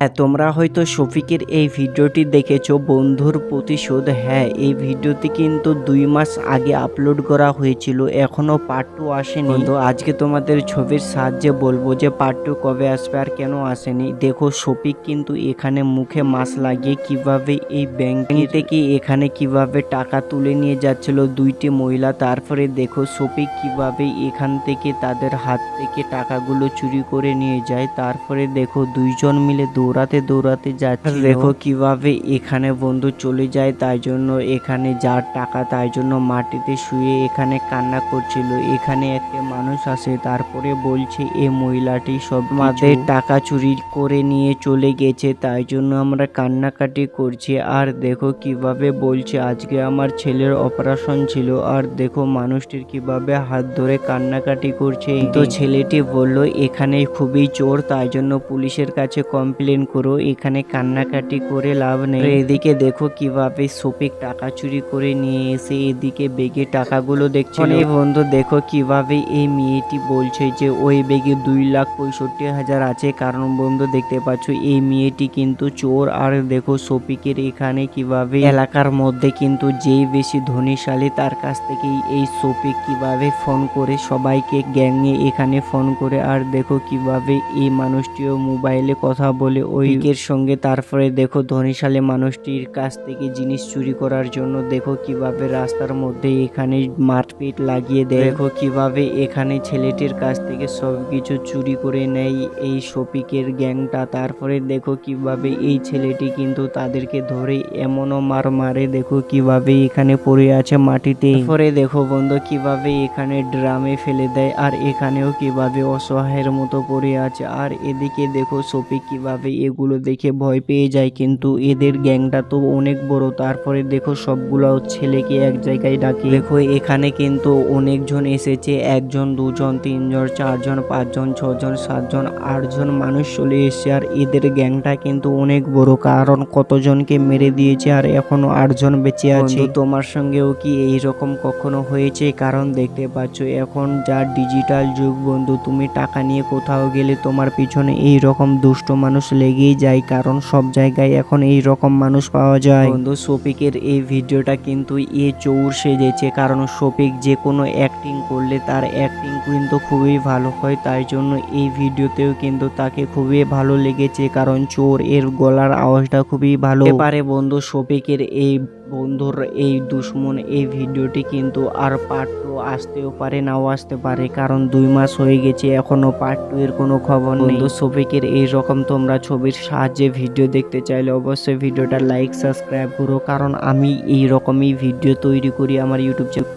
হ্যাঁ তোমরা হয়তো শফিকের এই ভিডিওটি দেখেছ। বন্ধুর প্রতিশোধ হ্যাঁ এই ভিডিওটি কিন্তু দুই মাস আগে আপলোড করা হয়েছিল এখনও পার্ট টু আসেনি। তো আজকে তোমাদের ছবির সাহায্যে বলব যে পার্ট টু কবে আসবে আর কেন আসেনি। দেখো শফিক কিন্তু এখানে মুখে মাছ লাগিয়ে কীভাবে এই ব্যাংক থেকে এখানে কীভাবে টাকা তুলে নিয়ে যাচ্ছিল দুইটি মহিলা তারপরে দেখো শফিক কীভাবে এখান থেকে তাদের হাত থেকে টাকাগুলো চুরি করে নিয়ে যায় তারপরে দেখো দুইজন মিলে দৌড়াতে দৌড়াতে যাচ্ছে দেখো কীভাবে এখানে বন্ধু চলে যায় তাই জন্য এখানে যার টাকা তাই জন্য মাটিতে শুয়ে এখানে কান্না করছিল। এখানে একটা মানুষ আসে তারপরে বলছে এই মহিলাটি সব আমাদের টাকা চুরি করে নিয়ে চলে গেছে তাই জন্য আমরা কান্নাকাটি করছি। আর দেখো কীভাবে বলছে আজকে আমার ছেলের অপারেশন ছিল। আর দেখো মানুষটির কীভাবে হাত ধরে কান্নাকাটি করছে। তো ছেলেটি বলল এখানে খুবই চোর তাই জন্য পুলিশের কাছে কমপ্লেন করো এখানে কান্নাকাটি করে লাভ নেই। এদিকে দেখো কীভাবে সোপিক টাকা চুরি করে নিয়ে এসে এদিকে বেগে টাকাগুলো দেখছিল। এই বন্ধু দেখো কীভাবে এই মেয়েটি বলছে যে ওই বেগে দুই লাখ পঁয়ষট্টি হাজার আছে। কারণ বন্ধু দেখতে পাচ্ছ এই মেয়েটি কিন্তু চোর। আর দেখো সপিকের এখানে কীভাবে এলাকার মধ্যে কিন্তু যেই বেশি ধনীশালী তার কাছ থেকেই এই সপিক কীভাবে ফোন করে সবাইকে গ্যাংয়ে এখানে ফোন করে। আর দেখো কীভাবে এই মানুষটিও মোবাইলে কথা বলে ওই সঙ্গে তারপরে দেখো ধনীশালী মানুষটির কাছ থেকে জিনিস চুরি করার জন্য দেখো কীভাবে রাস্তার মধ্যে এখানে মারপিট লাগিয়ে দেয়। দেখো কীভাবে এখানে ছেলেটির কাছ থেকে সব কিছু চুরি করে নেয় এই শফিকের গ্যাংটা। তারপরে দেখো কীভাবে এই ছেলেটি কিন্তু তাদেরকে ধরে এমনও মার মারে। দেখো কীভাবে এখানে পড়ে আছে মাটিতে। তারপরে দেখো বন্ধু কীভাবে এখানে ড্রামে ফেলে দেয় আর এখানেও কীভাবে অসহায়ের মতো পড়ে আছে। আর এদিকে দেখো শফিক কীভাবে এগুলো দেখে ভয় পেয়ে যায়, কিন্তু এদের গ্যাংটা তো অনেক বড়। তারপরে দেখো সবগুলো ছেলেকে এক জায়গায় ডাকে। দেখো, এখানে কিন্তু অনেকজন এসেছে, একজন, দুজন, তিনজন, চারজন, পাঁচজন, ছজন, সাতজন, আটজন মানুষ চলে এসেছে। আর এদের গ্যাংটা কিন্তু অনেক বড়, কারণ কতজনকে মেরে দিয়েছে আর এখনও আটজন বেঁচে আছে। তোমার সঙ্গেও কি এই রকম কখনো হয়েছে? কারণ দেখতে পাচ্ছ, এখন যা ডিজিটাল যুগ বন্ধু, তুমি টাকা নিয়ে কোথাও গেলে তোমার পিছনে এই রকম দুষ্ট মানুষ লেগেই যায়, কারণ সব জায়গায় এখন এই রকম মানুষ পাওয়া যায়। বন্ধু, শফিকের এই ভিডিওটা কিন্তু এ চৌর সেজেছে, কারণ শফিক যে কোনো অ্যাক্টিং করলে তার অ্যাক্টিং কিন্তু খুবই ভালো হয়, তাই জন্য এই ভিডিওতেও কিন্তু তাকে খুবই ভালো লেগেছে, কারণ চোর এর গলার আওয়াজটা খুবই ভালো। পারে বন্ধু, শফিকের এই বন্ধুর এই দুশ্মন এই ভিডিওটি কিন্তু আর পার্ট টু আসতেও পারে, নাও আসতে পারে। কারণ দুই মাস হয়ে গেছে, এখনও পার্ট টু এর কোনো খবর নেই। শফিকের এই রকম তোমরা ছবির সাহায্যে ভিডিও দেখতে চাইলে অবশ্যই ভিডিওটা লাইক সাবস্ক্রাইব করো। কারণ আমি এই রকমই ভিডিও তৈরি করি আমার ইউটিউব চ্যানেল